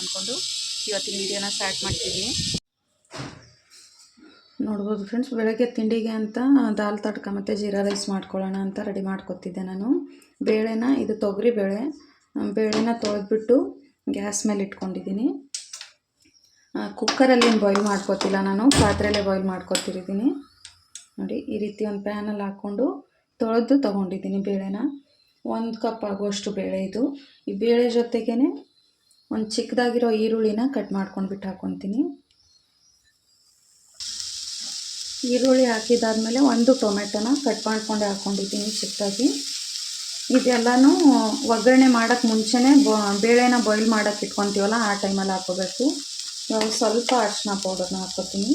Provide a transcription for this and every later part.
ಅಂದ್ಕೊಂಡು ಇವತ್ತಿನ ವಿಡಿಯೋನ ಸ್ಟಾರ್ಟ್ ಮಾಡ್ತಿದ್ದೀನಿ ನೋಡ್ಬೋದು ಫ್ರೆಂಡ್ಸ್, ಬೆಳಗ್ಗೆ ತಿಂಡಿಗೆ ಅಂತ ದಾಲ್ ತಡ್ಕ ಮತ್ತು ಜೀರಾ ರೈಸ್ ಮಾಡ್ಕೊಳ್ಳೋಣ ಅಂತ ರೆಡಿ ಮಾಡ್ಕೊತಿದ್ದೆ ನಾನು. ಬೇಳೆನ, ಇದು ತೊಗರಿ ಬೇಳೆ. ಬೇಳೆನ ತೊಳೆದ್ಬಿಟ್ಟು ಗ್ಯಾಸ್ ಮೇಲೆ ಇಟ್ಕೊಂಡಿದ್ದೀನಿ. ಕುಕ್ಕರಲ್ಲಿ ಏನು ಬಾಯ್ಲ್ ಮಾಡ್ಕೋತಿಲ್ಲ ನಾನು, ಪಾತ್ರೆಯಲ್ಲೇ ಬಾಯ್ಲ್ ಮಾಡ್ಕೊತಿರಿದ್ದೀನಿ. ನೋಡಿ, ಈ ರೀತಿ ಒಂದು ಪ್ಯಾನಲ್ಲಿ ಹಾಕ್ಕೊಂಡು ತೊಳೆದು ತೊಗೊಂಡಿದ್ದೀನಿ ಬೇಳೆನ. ಒಂದು ಕಪ್ ಆಗುವಷ್ಟು ಬೇಳೆ ಇದು. ಈ ಬೇಳೆ ಜೊತೆಗೇ ಒಂದು ಚಿಕ್ಕದಾಗಿರೋ ಈರುಳ್ಳಿನ ಕಟ್ ಮಾಡ್ಕೊಂಡು ಬಿಟ್ಟು ಹಾಕ್ಕೊತೀನಿ ಈರುಳ್ಳಿ ಹಾಕಿದಾದ್ಮೇಲೆ ಒಂದು ಟೊಮೆಟೊನ ಕಟ್ ಮಾಡ್ಕೊಂಡೆ ಹಾಕ್ಕೊಂಡಿದ್ದೀನಿ ಚಿಕ್ಕದಾಗಿ. ಇದೆಲ್ಲನೂ ಒಗ್ಗರಣೆ ಮಾಡೋಕ್ಕೆ ಮುಂಚೆನೇ ಬ, ಬೇಳೆನ ಬಾಯ್ಲ್ ಮಾಡೋಕ್ಕೆ ಇಟ್ಕೊತೀವಲ್ಲ ಆ ಟೈಮಲ್ಲಿ ಹಾಕೋಬೇಕು. ಇವಾಗ ಸ್ವಲ್ಪ ಅರಿಶಿನ ಪೌಡರ್ನ ಹಾಕ್ಕೊತೀನಿ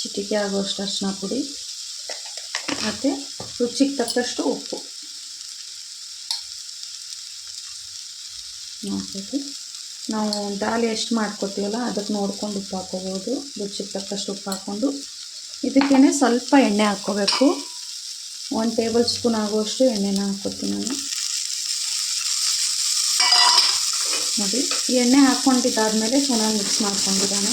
ಚಿಟಿಕೆ ಆಗುವಷ್ಟು ಅರಿಶಿನ ಪುಡಿ. ಮತ್ತು ರುಚಿಗೆ ತಕ್ಕಷ್ಟು ಉಪ್ಪು. ನೋಡ್ಬೇಕು ನಾವು ದಾಲ್ ಎಷ್ಟು ಮಾಡ್ಕೊತೀವಲ್ಲ ಅದಕ್ಕೆ ನೋಡ್ಕೊಂಡು ಉಪ್ಪು ಹಾಕೋಬೋದು. ರುಚಿಗೆ ತಕ್ಕಷ್ಟು ಉಪ್ಪು ಹಾಕ್ಕೊಂಡು. ಇದಕ್ಕೇ ಸ್ವಲ್ಪ ಎಣ್ಣೆ ಹಾಕ್ಕೋಬೇಕು. ಒಂದು ಟೇಬಲ್ ಸ್ಪೂನ್ ಆಗುವಷ್ಟು ಎಣ್ಣೆನ ಹಾಕ್ಕೊತೀನಿ ನಾನು. ನೋಡಿ ಎಣ್ಣೆ ಹಾಕ್ಕೊಂಡಿದ್ದಾದಮೇಲೆ ಚೆನ್ನಾಗಿ ಮಿಕ್ಸ್ ಮಾಡ್ಕೊಂಡಿದ್ದಾನೆ.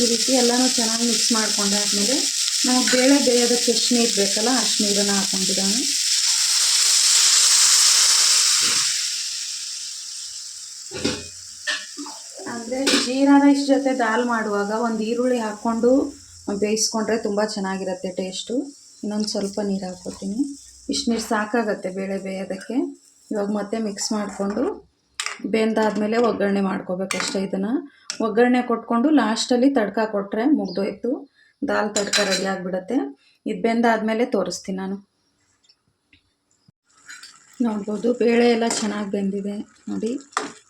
ಈ ರೀತಿ ಎಲ್ಲನೂ ಚೆನ್ನಾಗಿ ಮಿಕ್ಸ್ ಮಾಡ್ಕೊಂಡಾದ್ಮೇಲೆ ನಾವು ಬೇಳೆ ಬೇಯೋದಕ್ಕೆ ಎಷ್ಟು ನೀರು ಬೇಕಲ್ಲ ಅಷ್ಟು ನೀರನ್ನು ಹಾಕೊಂಡಿದ್ದಾನೆ ಅಂದರೆ ಜೀರಾ ರೈಸ್ ಜೊತೆ ದಾಲ್ ಮಾಡುವಾಗ ಒಂದು ಈರುಳ್ಳಿ ಹಾಕ್ಕೊಂಡು ಬೇಯಿಸ್ಕೊಂಡ್ರೆ ತುಂಬ ಚೆನ್ನಾಗಿರುತ್ತೆ ಟೇಸ್ಟು ಇನ್ನೊಂದು ಸ್ವಲ್ಪ ನೀರು ಹಾಕೋತೀನಿ ಇಷ್ಟು ನೀರು ಸಾಕಾಗತ್ತೆ ಬೇಳೆ ಬೇಯೋದಕ್ಕೆ. ಇವಾಗ ಮತ್ತೆ ಮಿಕ್ಸ್ ಮಾಡಿಕೊಂಡು ಬೆಂದಾದಮೇಲೆ ಒಗ್ಗರಣೆ ಮಾಡ್ಕೋಬೇಕಷ್ಟೇ ಇದನ್ನು. ಒಗ್ಗರಣೆ ಕೊಟ್ಕೊಂಡು ಲಾಸ್ಟಲ್ಲಿ ತಡ್ಕ ಕೊಟ್ಟರೆ ಮುಗ್ದೋಯ್ತು. ದಾಲ್ ತಡ್ಕ ರೆಡಿ ಆಗಿಬಿಡತ್ತೆ. ಇದು ಬೆಂದಾದಮೇಲೆ ತೋರಿಸ್ತೀನಿ ನಾನು. ನೋಡ್ಬೋದು, ಬೇಳೆ ಎಲ್ಲ ಚೆನ್ನಾಗಿ ಬೆಂದಿದೆ. ನೋಡಿ,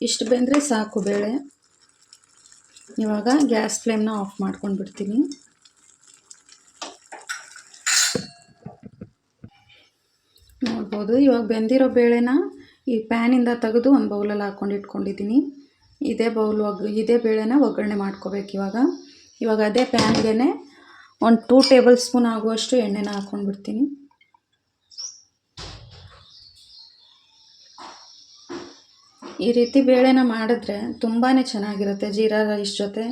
ಇಷ್ಟು ಬೆಂದರೆ ಸಾಕು ಬೇಳೆ. ಇವಾಗ ಗ್ಯಾಸ್ ಫ್ಲೇಮ್ನ ಆಫ್ ಮಾಡ್ಕೊಂಡು ಬಿಡ್ತೀನಿ ನೋಡ್ಬೋದು, ಇವಾಗ ಬೆಂದಿರೋ ಬೇಳೆನ ಈ ಪ್ಯಾನಿಂದ ತೆಗೆದು ಒಂದು ಬೌಲಲ್ಲಿ ಹಾಕ್ಕೊಂಡು ಇಟ್ಕೊಂಡಿದ್ದೀನಿ. ಇದೇ ಬೌಲ್ ಒಗ್, ಇದೇ ಬೇಳೆನ ಒಗ್ಗರಣೆ ಮಾಡ್ಕೋಬೇಕು ಇವಾಗ. ಇವಾಗ ಅದೇ ಪ್ಯಾನ್ಗೆ ಒಂದು ಟೂ ಟೇಬಲ್ ಸ್ಪೂನ್ ಆಗುವಷ್ಟು ಎಣ್ಣೆನ ಹಾಕ್ಕೊಂಡ್ಬಿಡ್ತೀನಿ. ಈ ರೀತಿ ಬೇಳೆನ ಮಾಡಿದ್ರೆ ತುಂಬಾ ಚೆನ್ನಾಗಿರುತ್ತೆ ಜೀರಾ ರೈಸ್ ಜೊತೆ,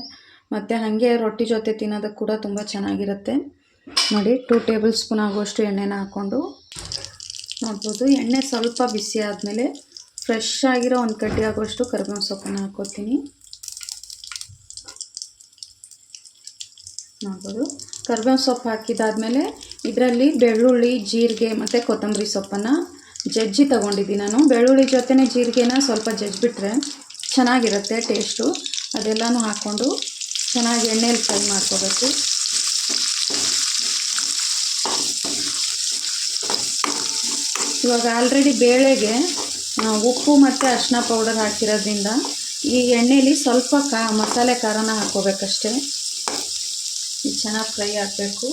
ಮತ್ತು ಹಾಗೆ ರೊಟ್ಟಿ ಜೊತೆ ತಿನ್ನೋದಕ್ಕೆ ಕೂಡ ತುಂಬ ಚೆನ್ನಾಗಿರುತ್ತೆ. ನೋಡಿ, ಟೂ ಟೇಬಲ್ ಸ್ಪೂನ್ ಆಗುವಷ್ಟು ಎಣ್ಣೆನ ಹಾಕ್ಕೊಂಡು ನೋಡ್ಬೋದು. ಎಣ್ಣೆ ಸ್ವಲ್ಪ ಬಿಸಿ ಆದಮೇಲೆ ಫ್ರೆಶ್ ಆಗಿರೋ ಒಂದು ಕಡ್ಡಿ ಆಗುವಷ್ಟು ಕರಿಬೇವು ಸೊಪ್ಪನ್ನು ಹಾಕ್ಕೋತೀನಿ ನೋಡ್ಬೋದು. ಕರಿಬೇವು ಸೊಪ್ಪು ಹಾಕಿದಾದ್ಮೇಲೆ ಇದರಲ್ಲಿ ಬೆಳ್ಳುಳ್ಳಿ, ಜೀರಿಗೆ ಮತ್ತು ಕೊತ್ತಂಬರಿ ಸೊಪ್ಪನ್ನು ಜಜ್ಜಿ ತೊಗೊಂಡಿದ್ದೀನಿ ನಾನು. ಬೆಳ್ಳುಳ್ಳಿ ಜೊತೆನೇ ಜೀರಿಗೆನ ಸ್ವಲ್ಪ ಜಜ್ಜಿಬಿಟ್ರೆ ಚೆನ್ನಾಗಿರುತ್ತೆ ಟೇಸ್ಟು. ಅದೆಲ್ಲನೂ ಹಾಕ್ಕೊಂಡು ಚೆನ್ನಾಗಿ ಎಣ್ಣೆಯಲ್ಲಿ ಫ್ರೈ ಮಾಡ್ಕೋಬೇಕು. ಇವಾಗ ಆಲ್ರೆಡಿ ಬೇಳೆಗೆ ಉಪ್ಪು ಮತ್ತು ಅರಿಶಿನ ಪೌಡರ್ ಹಾಕಿರೋದ್ರಿಂದ ಈ ಎಣ್ಣೆಯಲ್ಲಿ ಸ್ವಲ್ಪ ಕಾ ಮಸಾಲೆ ಖಾರನ ಹಾಕ್ಕೋಬೇಕಷ್ಟೇ. ಇದು ಚೆನ್ನಾಗಿ ಫ್ರೈ ಆಗಬೇಕು.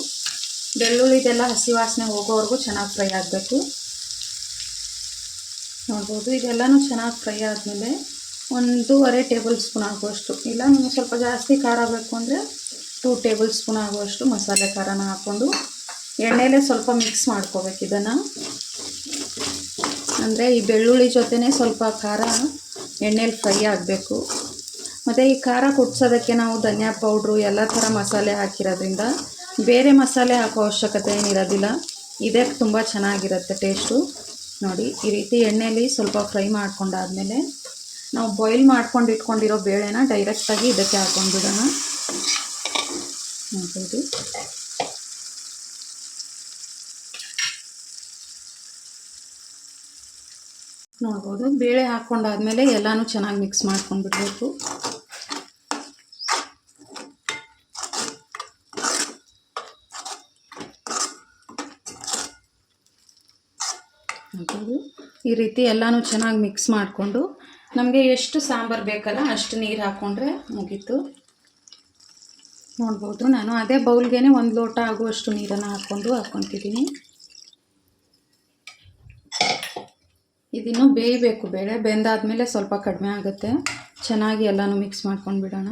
ಬೆಳ್ಳುಳ್ಳಿದೆಲ್ಲ ಹಸಿ ವಾಸನೆ ಹೋಗೋವರೆಗೂ ಚೆನ್ನಾಗಿ ಫ್ರೈ ಆಗಬೇಕು. ನೋಡ್ಬೋದು, ಇದೆಲ್ಲನೂ ಚೆನ್ನಾಗಿ ಫ್ರೈ ಆದಮೇಲೆ ಒಂದೂವರೆ ಟೇಬಲ್ ಸ್ಪೂನ್ ಆಗುವಷ್ಟು, ಇಲ್ಲ ನಿಮಗೆ ಸ್ವಲ್ಪ ಜಾಸ್ತಿ ಖಾರ ಬೇಕು ಅಂದರೆ ಟೂ ಟೇಬಲ್ ಸ್ಪೂನ್ ಆಗುವಷ್ಟು ಮಸಾಲೆ ಖಾರನ ಹಾಕ್ಕೊಂಡು ಎಣ್ಣೆಲೇ ಸ್ವಲ್ಪ ಮಿಕ್ಸ್ ಮಾಡ್ಕೋಬೇಕು ಇದನ್ನು. ಅಂದರೆ ಈ ಬೆಳ್ಳುಳ್ಳಿ ಜೊತೆನೇ ಸ್ವಲ್ಪ ಖಾರ ಎಣ್ಣೆಲಿ ಫ್ರೈ ಆಗಬೇಕು. ಮತ್ತು ಈ ಖಾರ ಕುಡ್ಸೋದಕ್ಕೆ ನಾವು ಧನಿಯಾ ಪೌಡ್ರು, ಎಲ್ಲ ಥರ ಮಸಾಲೆ ಹಾಕಿರೋದ್ರಿಂದ ಬೇರೆ ಮಸಾಲೆ ಹಾಕೋ ಅವಶ್ಯಕತೆ ಏನಿರೋದಿಲ್ಲ. ಇದೇ, ತುಂಬ ಚೆನ್ನಾಗಿರುತ್ತೆ ಟೇಸ್ಟು. ನೋಡಿ, ಈ ರೀತಿ ಎಣ್ಣೆಯಲ್ಲಿ ಸ್ವಲ್ಪ ಫ್ರೈ ಮಾಡ್ಕೊಂಡಾದ್ಮೇಲೆ ನಾವು ಬಾಯ್ಲ್ ಮಾಡ್ಕೊಂಡು ಇಟ್ಕೊಂಡಿರೋ ಬೇಳೆನ ಡೈರೆಕ್ಟಾಗಿ ಇದಕ್ಕೆ ಹಾಕ್ಕೊಂಡ್ಬಿಡೋಣ ನೋಡ್ಬೋದು ನೋಡ್ಬೋದು, ಬೇಳೆ ಹಾಕ್ಕೊಂಡಾದ್ಮೇಲೆ ಎಲ್ಲನೂ ಚೆನ್ನಾಗಿ ಮಿಕ್ಸ್ ಮಾಡ್ಕೊಂಡ್ಬಿಡ್ಬೇಕು ನೋಡ್ಬೋದು ಈ ರೀತಿ ಎಲ್ಲನೂ ಚೆನ್ನಾಗಿ ಮಿಕ್ಸ್ ಮಾಡಿಕೊಂಡು ನಮಗೆ ಎಷ್ಟು ಸಾಂಬಾರು ಬೇಕಲ್ಲ ಅಷ್ಟು ನೀರು ಹಾಕ್ಕೊಂಡ್ರೆ ಮುಗೀತು. ನೋಡ್ಬೋದು, ನಾನು ಅದೇ ಬೌಲ್ಗೆ ಒಂದು ಲೋಟ ಆಗುವಷ್ಟು ನೀರನ್ನು ಹಾಕ್ಕೊಂಡು ಹಾಕ್ಕೊತಿದ್ದೀನಿ ಇದಿನ್ನೂ ಬೇಯಬೇಕು, ಬೇಳೆ ಬೆಂದಾದ್ಮೇಲೆ ಸ್ವಲ್ಪ ಕಡಿಮೆ ಆಗುತ್ತೆ. ಚೆನ್ನಾಗಿ ಎಲ್ಲನೂ ಮಿಕ್ಸ್ ಮಾಡ್ಕೊಂಡು ಬಿಡೋಣ.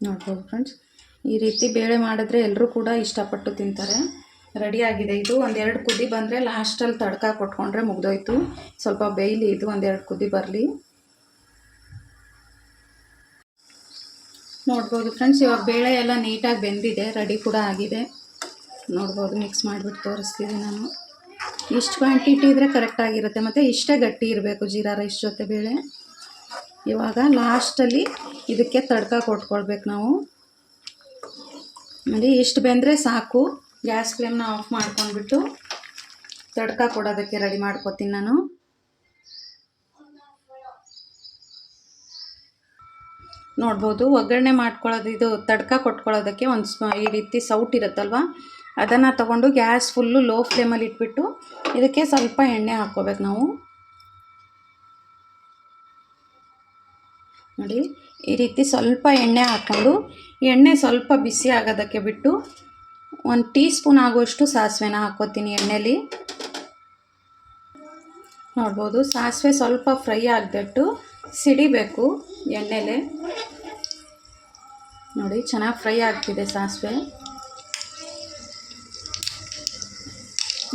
ನೋಡ್ಬೋದು ಫ್ರೆಂಡ್ಸ್ ಈ ರೀತಿ ಬೇಳೆ ಮಾಡಿದ್ರೆ ಎಲ್ಲರೂ ಕೂಡ ಇಷ್ಟಪಟ್ಟು ತಿಂತಾರೆ. ರೆಡಿಯಾಗಿದೆ ಇದು ಒಂದೆರಡು ಕುದಿ ಬಂದರೆ ಲಾಸ್ಟಲ್ಲಿ ತಡ್ಕ ಕೊಟ್ಕೊಂಡ್ರೆ ಮುಗ್ದೋಯ್ತು. ಸ್ವಲ್ಪ ಬೇಯಲಿ, ಇದು ಒಂದೆರಡು ಕುದಿ ಬರಲಿ. ನೋಡ್ಬೋದು ಫ್ರೆಂಡ್ಸ್ ಇವಾಗ ಬೇಳೆ ಎಲ್ಲ ನೀಟಾಗಿ ಬೆಂದಿದೆ ರೆಡಿ ಕೂಡ ಆಗಿದೆ. ನೋಡ್ಬೋದು ಮಿಕ್ಸ್ ಮಾಡಿಬಿಟ್ಟು ತೋರಿಸ್ತೀನಿ ನಾನು. ಇಷ್ಟು ಕ್ವಾಂಟಿಟಿ ಇದ್ದರೆ ಕರೆಕ್ಟಾಗಿರುತ್ತೆ ಮತ್ತು ಇಷ್ಟೇ ಗಟ್ಟಿ ಇರಬೇಕು ಜೀರಾ ರೈಸ್ ಜೊತೆ ಬೇಳೆ. ಇವಾಗ ಲಾಸ್ಟಲ್ಲಿ ಇದಕ್ಕೆ ತಡ್ಕ ಕೊಟ್ಕೊಳ್ಬೇಕು ನಾವು. ನೋಡಿ ಇಷ್ಟು ಬೆಂದರೆ ಸಾಕು. ಗ್ಯಾಸ್ ಫ್ಲೇಮ್ನ ಆಫ್ ಮಾಡ್ಕೊಂಡ್ಬಿಟ್ಟು ತಡ್ಕ ಕೊಡೋದಕ್ಕೆ ರೆಡಿ ಮಾಡ್ಕೊತೀನಿ ನಾನು. ನೋಡ್ಬೋದು, ಒಗ್ಗರಣೆ ಮಾಡ್ಕೊಳ್ಳೋದು ಇದು ತಡ್ಕ ಕೊಟ್ಕೊಳ್ಳೋದಕ್ಕೆ ಒಂದು ಸ್ಮ, ಈ ರೀತಿ ಸೌಟ್ ಇರುತ್ತಲ್ವ? ಅದನ್ನು ತಗೊಂಡು ಗ್ಯಾಸ್ ಫುಲ್ಲು ಲೋ ಫ್ಲೇಮಲ್ಲಿ ಇಟ್ಬಿಟ್ಟು ಇದಕ್ಕೆ ಸ್ವಲ್ಪ ಎಣ್ಣೆ ಹಾಕ್ಕೋಬೇಕು ನಾವು. ನೋಡಿ, ಈ ರೀತಿ ಸ್ವಲ್ಪ ಎಣ್ಣೆ ಹಾಕ್ಕೊಂಡು, ಎಣ್ಣೆ ಸ್ವಲ್ಪ ಬಿಸಿ ಆಗೋದಕ್ಕೆ ಬಿಟ್ಟು ಒಂದು ಟೀ ಸ್ಪೂನ್ ಆಗುವಷ್ಟು ಸಾಸಿವೆನ ಹಾಕ್ಕೋತೀನಿ ಎಣ್ಣೆಲಿ. ನೋಡ್ಬೋದು, ಸಾಸಿವೆ ಸ್ವಲ್ಪ ಫ್ರೈ ಆಗಿಬಿಟ್ಟು ಸಿಡಿಬೇಕು ಎಣ್ಣೆಲೆ. ನೋಡಿ, ಚೆನ್ನಾಗಿ ಫ್ರೈ ಆಗ್ತಿದೆ ಸಾಸಿವೆ.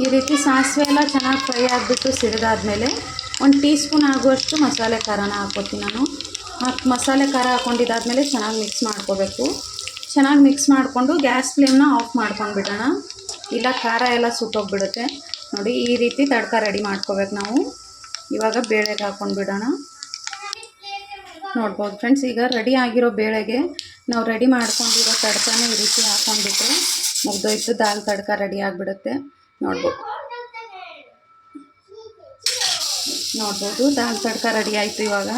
ಈ ರೀತಿ ಸಾಸಿವೆ ಎಲ್ಲ ಚೆನ್ನಾಗಿ ಫ್ರೈ ಆಗಿಬಿಟ್ಟು ಸಿಡಿದಾದ್ಮೇಲೆ ಒಂದು ಟೀ ಸ್ಪೂನ್ ಆಗುವಷ್ಟು ಮಸಾಲೆ ಖಾರನ ಹಾಕ್ಕೋತೀನಿ ನಾನು. ಮಸಾಲೆ ಖಾರ ಹಾಕ್ಕೊಂಡಿದ್ದಾದಮೇಲೆ ಚೆನ್ನಾಗಿ ಮಿಕ್ಸ್ ಮಾಡ್ಕೋಬೇಕು. ಚೆನ್ನಾಗಿ ಮಿಕ್ಸ್ ಮಾಡಿಕೊಂಡು ಗ್ಯಾಸ್ ಫ್ಲೇಮ್ನ ಆಫ್ ಮಾಡ್ಕೊಂಡು ಬಿಡೋಣ ಇಲ್ಲ, ಖಾರ ಎಲ್ಲ ಸುಟ್ಟೋಗ್ಬಿಡುತ್ತೆ. ನೋಡಿ, ಈ ರೀತಿ ತಡ್ಕ ರೆಡಿ ಮಾಡ್ಕೋಬೇಕು ನಾವು. ಇವಾಗ ಬೇಳೆಗೆ ಹಾಕ್ಕೊಂಡು ಬಿಡೋಣ ನೋಡ್ಬೋದು ಫ್ರೆಂಡ್ಸ್ ಈಗ ರೆಡಿ ಆಗಿರೋ ಬೇಳೆಗೆ ನಾವು ರೆಡಿ ಮಾಡ್ಕೊಂಡಿರೋ ತಡ್ಕನ ಈ ರೀತಿ ಹಾಕ್ಕೊಂಡ್ಬಿಟ್ರೆ ಮುಗ್ದೋಯ್ತು. ದಾಲ್ ತಡ್ಕ ರೆಡಿ ಆಗಿಬಿಡುತ್ತೆ. ನೋಡ್ಬೋದು. ನೋಡ್ಬೋದು, ದಾಲ್ ತಡ್ಕ ರೆಡಿ ಆಯಿತು ಇವಾಗ.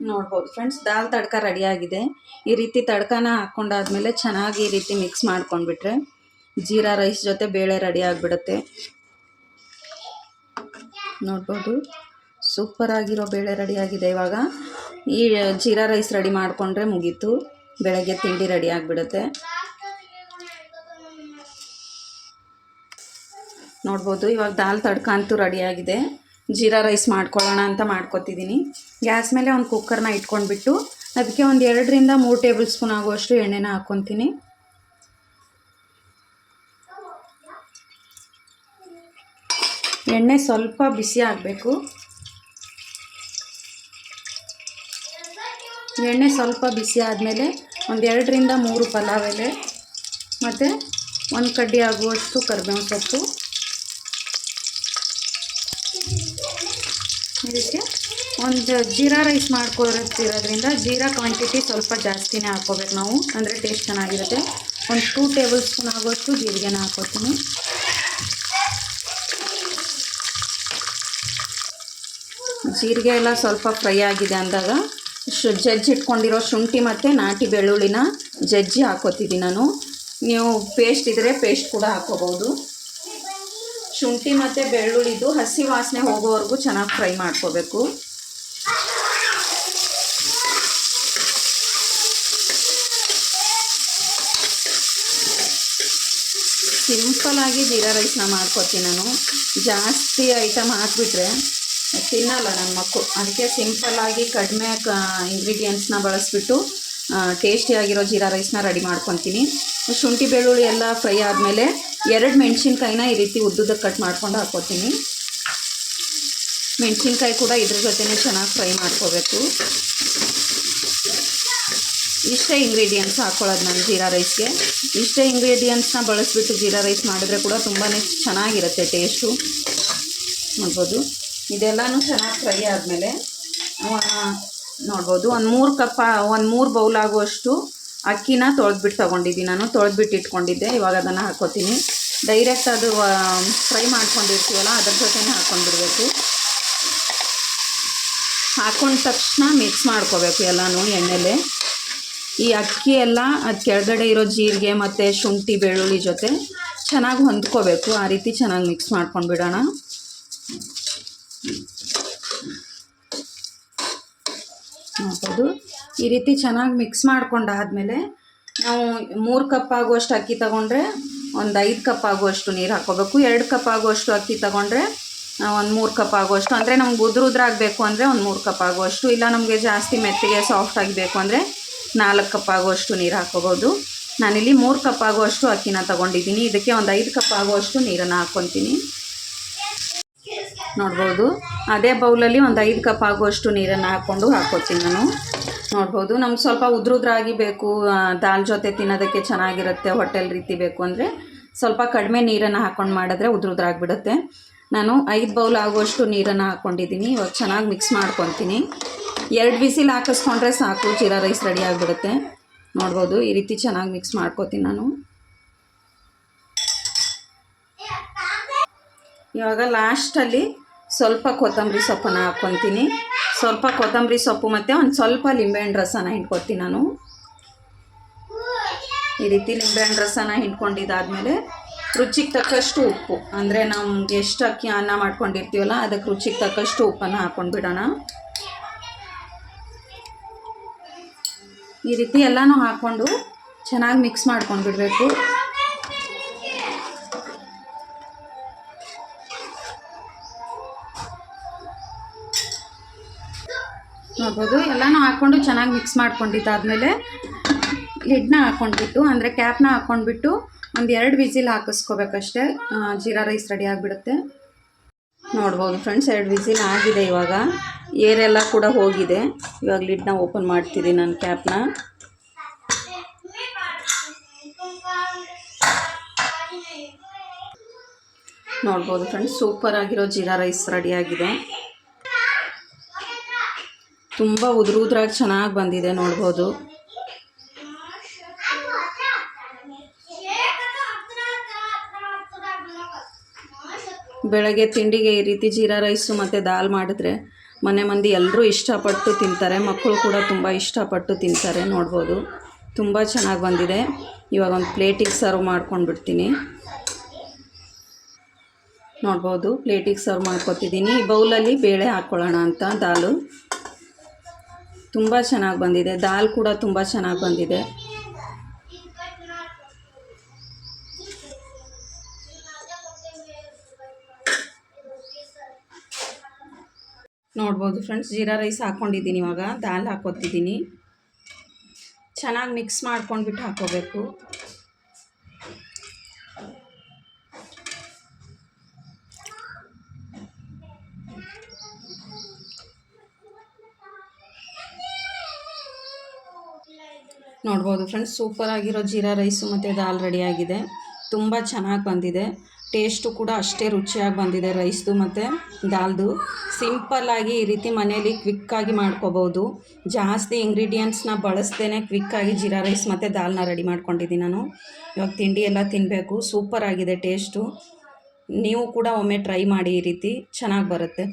ನೋಡ್ಬೋದು. ಫ್ರೆಂಡ್ಸ್ ದಾಲ್ ತಡ್ಕ ರೆಡಿ ಆಗಿದೆ. ಈ ರೀತಿ ತಡ್ಕನ ಹಾಕ್ಕೊಂಡಾದ್ಮೇಲೆ ಚೆನ್ನಾಗಿ ಈ ರೀತಿ ಮಿಕ್ಸ್ ಮಾಡ್ಕೊಂಡ್ಬಿಟ್ರೆ ಜೀರಾ ರೈಸ್ ಜೊತೆ ಬೇಳೆ ರೆಡಿ ಆಗಿಬಿಡುತ್ತೆ. ನೋಡ್ಬೋದು. ಸೂಪರ್ ಆಗಿರೋ ಬೇಳೆ ರೆಡಿ ಆಗಿದೆ ಇವಾಗ. ಈ ಜೀರಾ ರೈಸ್ ರೆಡಿ ಮಾಡಿಕೊಂಡ್ರೆ ಮುಗೀತು. ಬೆಳಗ್ಗೆ ತಿಂಡಿ ರೆಡಿ ಆಗಿಬಿಡುತ್ತೆ. ನೋಡ್ಬೋದು, ಇವಾಗ ದಾಲ್ ತಡ್ಕ ಅಂತೂ ರೆಡಿಯಾಗಿದೆ ಜೀರಾ ರೈಸ್ ಮಾಡ್ಕೊಳ್ಳೋಣ ಅಂತ ಮಾಡ್ಕೊತಿದ್ದೀನಿ. ಗ್ಯಾಸ್ ಮೇಲೆ ಒಂದು ಕುಕ್ಕರ್ನ ಇಟ್ಕೊಂಡ್ಬಿಟ್ಟು ಅದಕ್ಕೆ ಒಂದು ಎರಡರಿಂದ ಮೂರು ಟೇಬಲ್ ಸ್ಪೂನ್ ಆಗುವಷ್ಟು ಎಣ್ಣೆನ ಹಾಕ್ಕೊತೀನಿ. ಎಣ್ಣೆ ಸ್ವಲ್ಪ ಬಿಸಿ ಆಗಬೇಕು. ಎಣ್ಣೆ ಸ್ವಲ್ಪ ಬಿಸಿ ಆದಮೇಲೆ ಒಂದು ಎರಡರಿಂದ ಮೂರು ಪಲಾವ್ ಎಲೆ, ಮತ್ತು ಒಂದು ಕಡ್ಡಿ ಆಗುವಷ್ಟು ಕರಿಬೇವು ಸೊಪ್ಪು. ಇದಕ್ಕೆ ಒಂದು ಜೀರಾ ರೈಸ್ ಮಾಡ್ಕೊಳ್ತಿರೋದ್ರಿಂದ ಜೀರಾ ಕ್ವಾಂಟಿಟಿ ಸ್ವಲ್ಪ ಜಾಸ್ತಿನೇ ಹಾಕ್ಕೋಬೇಕು ನಾವು. ಅಂದರೆ ಟೇಸ್ಟ್ ಚೆನ್ನಾಗಿರುತ್ತೆ. ಒಂದು ಟೂ ಟೇಬಲ್ ಸ್ಪೂನ್ ಆಗೋಷ್ಟು ಜೀರಿಗೆನ ಹಾಕೋತೀನಿ ಜೀರಿಗೆ ಎಲ್ಲ ಸ್ವಲ್ಪ ಫ್ರೈ ಆಗಿದೆ ಅಂದಾಗ ಶು ಜಜ್ಜಿ ಇಟ್ಕೊಂಡಿರೋ ಶುಂಠಿ ಮತ್ತು ನಾಟಿ ಬೆಳ್ಳುಳ್ಳಿನ ಜಜ್ಜಿ ಹಾಕೋತಿದ್ದೀನಿ ನಾನು. ನೀವು ಪೇಸ್ಟ್ ಇದ್ದರೆ ಪೇಸ್ಟ್ ಕೂಡ ಹಾಕೋಬೋದು ಶುಂಠಿ ಮತ್ತು ಬೆಳ್ಳುಳ್ಳಿದು ಹಸಿ ವಾಸನೆ ಹೋಗೋವರೆಗೂ ಚೆನ್ನಾಗಿ ಫ್ರೈ ಮಾಡ್ಕೋಬೇಕು. ಸಿಂಪಲಾಗಿ ಜೀರಾ ರೈಸ್ನ ಮಾಡ್ಕೊತೀನಿ ನಾನು. ಜಾಸ್ತಿ ಐಟಮ್ ಹಾಕ್ಬಿಟ್ರೆ ತಿನ್ನಲ್ಲ ನನ್ನ ಮಕ್ಕಳು ಅದಕ್ಕೆ ಸಿಂಪಲ್ಲಾಗಿ ಕಡಿಮೆ ಕ ಇಂಗ್ರೀಡಿಯೆಂಟ್ಸ್ನ ಬಳಸಿಬಿಟ್ಟು ಟೇಸ್ಟಿಯಾಗಿರೋ ಜೀರಾ ರೈಸ್ನ ರೆಡಿ ಮಾಡ್ಕೊತೀನಿ. ಶುಂಠಿ ಬೆಳ್ಳುಳ್ಳಿ ಎಲ್ಲ ಫ್ರೈ ಆದಮೇಲೆ ಎರಡು ಮೆಣಸಿನ್ಕಾಯಿನ ಈ ರೀತಿ ಉದ್ದುದಕ್ಕೆ ಕಟ್ ಮಾಡ್ಕೊಂಡು ಹಾಕೋತೀನಿ. ಮೆಣಸಿನ್ಕಾಯಿ ಕೂಡ ಇದ್ರ ಜೊತೆನೇ ಚೆನ್ನಾಗಿ ಫ್ರೈ ಮಾಡ್ಕೋಬೇಕು. ಇಷ್ಟೇ ಇಂಗ್ರೀಡಿಯೆಂಟ್ಸ್ ಹಾಕ್ಕೊಳ್ಳೋದು ನಾನು ಜೀರಾ ರೈಸ್ಗೆ ಇಷ್ಟೇ ಇಂಗ್ರೀಡಿಯೆಂಟ್ಸ್ನ ಬಳಸ್ಬಿಟ್ಟು ಜೀರಾ ರೈಸ್ ಮಾಡಿದ್ರೆ ಕೂಡ ತುಂಬಾ ಚೆನ್ನಾಗಿರುತ್ತೆ ಟೇಸ್ಟು ನೋಡ್ಬೋದು. ಇದೆಲ್ಲನೂ ಚೆನ್ನಾಗಿ ಫ್ರೈ ಆದಮೇಲೆ ನೋಡ್ಬೋದು. ಒಂದು ಮೂರು ಕಪ್, ಒಂದು ಮೂರು ಬೌಲ್ ಆಗುವಷ್ಟು ಅಕ್ಕಿನ ತೊಳೆದ್ಬಿಟ್ಟು ತೊಗೊಂಡಿದ್ದೀನಿ ನಾನು ತೊಳೆದ್ಬಿಟ್ಟು ಇಟ್ಕೊಂಡಿದ್ದೆ. ಇವಾಗ ಅದನ್ನು ಹಾಕ್ಕೋತೀನಿ. ಡೈರೆಕ್ಟ್ ಅದು ಫ್ರೈ ಮಾಡ್ಕೊಂಡಿರ್ತೀವಲ್ಲ, ಅದ್ರ ಜೊತೆನೇ ಹಾಕ್ಕೊಂಡ್ಬಿಡ್ಬೇಕು. ಹಾಕೊಂಡ ತಕ್ಷಣ ಮಿಕ್ಸ್ ಮಾಡ್ಕೋಬೇಕು ಎಲ್ಲನೂ ಎಣ್ಣೆಲೆ. ಈ ಅಕ್ಕಿ ಎಲ್ಲ, ಅದು ಕೆಳಗಡೆ ಇರೋ ಜೀರಿಗೆ ಮತ್ತು ಶುಂಠಿ, ಬೆಳ್ಳುಳ್ಳಿ ಜೊತೆ ಚೆನ್ನಾಗಿ ಹೊಂದ್ಕೋಬೇಕು. ಆ ರೀತಿ ಚೆನ್ನಾಗಿ ಮಿಕ್ಸ್ ಮಾಡ್ಕೊಂಡು ಬಿಡೋಣ ನೋಡ್ಬೋದು ಈ ರೀತಿ ಚೆನ್ನಾಗಿ ಮಿಕ್ಸ್ ಮಾಡ್ಕೊಂಡಾದ್ಮೇಲೆ ನಾವು ಮೂರು ಕಪ್ ಆಗುವಷ್ಟು ಅಕ್ಕಿ ತಗೊಂಡ್ರೆ ಒಂದು ಐದು ಕಪ್ ಆಗುವಷ್ಟು ನೀರು ಹಾಕೋಬೇಕು ಎರಡು ಕಪ್ ಆಗುವಷ್ಟು ಅಕ್ಕಿ ತಗೊಂಡ್ರೆ ಒಂದು ಮೂರು ಕಪ್ ಆಗುವಷ್ಟು, ಅಂದರೆ ನಮ್ಗೆ ಉದ್ರ ಆಗಬೇಕು ಅಂದರೆ ಒಂದು ಮೂರು ಕಪ್ ಆಗುವಷ್ಟು, ಇಲ್ಲ ನಮಗೆ ಜಾಸ್ತಿ ಮೆತ್ತಗೆ ಸಾಫ್ಟ್ ಆಗಬೇಕು ಅಂದರೆ ನಾಲ್ಕು ಕಪ್ ಆಗುವಷ್ಟು ನೀರು ಹಾಕೋಬೋದು ನಾನಿಲ್ಲಿ ಮೂರು ಕಪ್ ಆಗುವಷ್ಟು ಅಕ್ಕಿನ ತೊಗೊಂಡಿದ್ದೀನಿ. ಇದಕ್ಕೆ ಒಂದು ಐದು ಕಪ್ ಆಗುವಷ್ಟು ನೀರನ್ನು ಹಾಕ್ಕೊತೀನಿ. ನೋಡ್ಬೋದು. ಅದೇ ಬೌಲಲ್ಲಿ ಒಂದು ಐದು ಕಪ್ ಆಗುವಷ್ಟು ನೀರನ್ನು ಹಾಕ್ಕೊಂಡು ಹಾಕ್ಕೊತೀನಿ ನಾನು. ನೋಡ್ಬೋದು. ನಮ್ಗೆ ಸ್ವಲ್ಪ ಉದ್ರುದ್ರಾಗಿ ಬೇಕು ದಾಲ್ ಜೊತೆ ತಿನ್ನೋದಕ್ಕೆ ಚೆನ್ನಾಗಿರುತ್ತೆ ಹೋಟೆಲ್ ರೀತಿ ಬೇಕು ಅಂದರೆ. ಸ್ವಲ್ಪ ಕಡಿಮೆ ನೀರನ್ನು ಹಾಕ್ಕೊಂಡು ಮಾಡಿದ್ರೆ ಉದ್ರುದ್ರಾಗಿಬಿಡುತ್ತೆ. ನಾನು ಐದು ಬೌಲ್ ಆಗುವಷ್ಟು ನೀರನ್ನು ಹಾಕ್ಕೊಂಡಿದ್ದೀನಿ ಇವಾಗ ಚೆನ್ನಾಗಿ ಮಿಕ್ಸ್ ಮಾಡ್ಕೊತೀನಿ. ಎರಡು ಬಿಸಿಲು ಹಾಕಿಸ್ಕೊಂಡ್ರೆ ಸಾಕು, ಜೀರಾ ರೈಸ್ ರೆಡಿ ಆಗಿಬಿಡುತ್ತೆ. ನೋಡ್ಬೋದು, ಈ ರೀತಿ ಚೆನ್ನಾಗಿ ಮಿಕ್ಸ್ ಮಾಡ್ಕೋತೀನಿ ನಾನು. ಇವಾಗ ಲಾಸ್ಟಲ್ಲಿ ಸ್ವಲ್ಪ ಕೊತ್ತಂಬರಿ ಸೊಪ್ಪನ್ನು ಹಾಕ್ಕೊತೀನಿ. ಸ್ವಲ್ಪ ಕೊತ್ತಂಬರಿ ಸೊಪ್ಪು ಮತ್ತು ಒಂದು ಸ್ವಲ್ಪ ಲಿಂಬೆಹಣ್ಣು ರಸನ ಹಿಂಡ್ಕೊತೀನಿ ನಾನು. ಈ ರೀತಿ ಲಿಂಬೆಹಣ್ಣು ರಸನ ಹಿಂಡ್ಕೊಂಡಿದ್ದಾದಮೇಲೆ ರುಚಿಗೆ ತಕ್ಕಷ್ಟು ಉಪ್ಪು. ಅಂದರೆ ನಮ್ಗೆ ಎಷ್ಟು ಅಕ್ಕಿ ಅನ್ನ ಮಾಡ್ಕೊಂಡಿರ್ತೀವಲ್ಲ ಅದಕ್ಕೆ ರುಚಿಗೆ ತಕ್ಕಷ್ಟು ಉಪ್ಪನ್ನು ಹಾಕ್ಕೊಂಡು ಬಿಡೋಣ. ಈ ರೀತಿ ಎಲ್ಲನೂ ಹಾಕ್ಕೊಂಡು ಚೆನ್ನಾಗಿ ಮಿಕ್ಸ್ ಮಾಡ್ಕೊಂಡು ಬಿಡಬೇಕು. ಹಾಕ್ಕೊಂಡು ಚೆನ್ನಾಗಿ ಮಿಕ್ಸ್ ಮಾಡ್ಕೊಂಡಿದ್ದಾದಮೇಲೆ ಲಿಡ್ನ ಹಾಕ್ಕೊಂಡ್ಬಿಟ್ಟು, ಅಂದರೆ ಕ್ಯಾಪ್ನ ಹಾಕ್ಕೊಂಡ್ಬಿಟ್ಟು ಒಂದು ಎರಡು ವಿಸಿಲ್ ಹಾಕಿಸ್ಕೋಬೇಕಷ್ಟೇ. ಜೀರಾ ರೈಸ್ ರೆಡಿ ಆಗಿಬಿಡುತ್ತೆ. ನೋಡ್ಬೋದು ಫ್ರೆಂಡ್ಸ್ ಎರಡು ವಿಸಿಲ್ ಆಗಿದೆ ಇವಾಗ. ಏರೆಲ್ಲ ಕೂಡ ಹೋಗಿದೆ. ಇವಾಗ ಲಿಡ್ನ ಓಪನ್ ಮಾಡ್ತೀನಿ ನಾನು ಕ್ಯಾಪ್ನ. ನೋಡ್ಬೋದು ಫ್ರೆಂಡ್ಸ್ ಸೂಪರ್ ಆಗಿರೋ ಜೀರಾ ರೈಸ್ ರೆಡಿಯಾಗಿದೆ ತುಂಬ ಉದುರು ಉದ್ರಾಗಿ ಚೆನ್ನಾಗಿ ಬಂದಿದೆ ನೋಡ್ಬೋದು. ಬೆಳಗ್ಗೆ ತಿಂಡಿಗೆ ಈ ರೀತಿ ಜೀರಾ ರೈಸು ಮತ್ತು ದಾಲ್ ಮಾಡಿದ್ರೆ ಮನೆ ಮಂದಿ ಎಲ್ಲರೂ ಇಷ್ಟಪಟ್ಟು ತಿಂತಾರೆ. ಮಕ್ಕಳು ಕೂಡ ತುಂಬ ಇಷ್ಟಪಟ್ಟು ತಿಂತಾರೆ ನೋಡ್ಬೋದು. ತುಂಬ ಚೆನ್ನಾಗಿ ಬಂದಿದೆ. ಇವಾಗ ಒಂದು ಪ್ಲೇಟಿಗೆ ಸರ್ವ್ ಮಾಡ್ಕೊಂಡು ಬಿಡ್ತೀನಿ ನೋಡ್ಬೋದು, ಪ್ಲೇಟಿಗೆ ಸರ್ವ್ ಮಾಡ್ಕೊತಿದ್ದೀನಿ. ಬೌಲಲ್ಲಿ ಬೇಳೆ ಹಾಕ್ಕೊಳ್ಳೋಣ ಅಂತ, ದಾಲು. ತುಂಬ ಚೆನ್ನಾಗಿ ಬಂದಿದೆ. ದಾಲ್ ಕೂಡ ತುಂಬ ಚೆನ್ನಾಗಿ ಬಂದಿದೆ. ನೋಡ್ಬೋದು ಫ್ರೆಂಡ್ಸ್, ಜೀರಾ ರೈಸ್ ಹಾಕ್ಕೊಂಡಿದ್ದೀನಿ ಇವಾಗ. ದಾಲ್ ಹಾಕೋತಿದ್ದೀನಿ ಚೆನ್ನಾಗಿ ಮಿಕ್ಸ್ ಮಾಡ್ಕೊಂಡ್ಬಿಟ್ಟು ಹಾಕೋಬೇಕು ನೋಡ್ಬೋದು ಫ್ರೆಂಡ್ಸ್, ಸೂಪರ್ ಆಗಿರೋ ಜೀರಾ ರೈಸು ಮತ್ತು ದಾಲ್ ರೆಡಿಯಾಗಿದೆ ತುಂಬ ಚೆನ್ನಾಗಿ ಬಂದಿದೆ. ಟೇಸ್ಟು ಕೂಡ ಅಷ್ಟೇ ರುಚಿಯಾಗಿ ಬಂದಿದೆ ರೈಸ್ದು ಮತ್ತು ದಾಲ್ದು. ಸಿಂಪಲ್ಲಾಗಿ ಈ ರೀತಿ ಮನೇಲಿ ಕ್ವಿಕ್ಕಾಗಿ ಮಾಡ್ಕೋಬೋದು. ಜಾಸ್ತಿ ಇಂಗ್ರೀಡಿಯೆಂಟ್ಸ್ನ ಬಳಸ್ದೇ ಕ್ವಿಕ್ಕಾಗಿ ಜೀರಾ ರೈಸ್ ಮತ್ತು ದಾಲ್ನ ರೆಡಿ ಮಾಡ್ಕೊಂಡಿದ್ದೀನಿ ನಾನು. ಇವಾಗ ತಿಂಡಿ ಎಲ್ಲ ತಿನ್ನಬೇಕು ಸೂಪರ್ ಆಗಿದೆ ಟೇಸ್ಟು ನೀವು ಕೂಡ ಒಮ್ಮೆ ಟ್ರೈ ಮಾಡಿ ಈ ರೀತಿ. ಚೆನ್ನಾಗಿ ಬರುತ್ತೆ.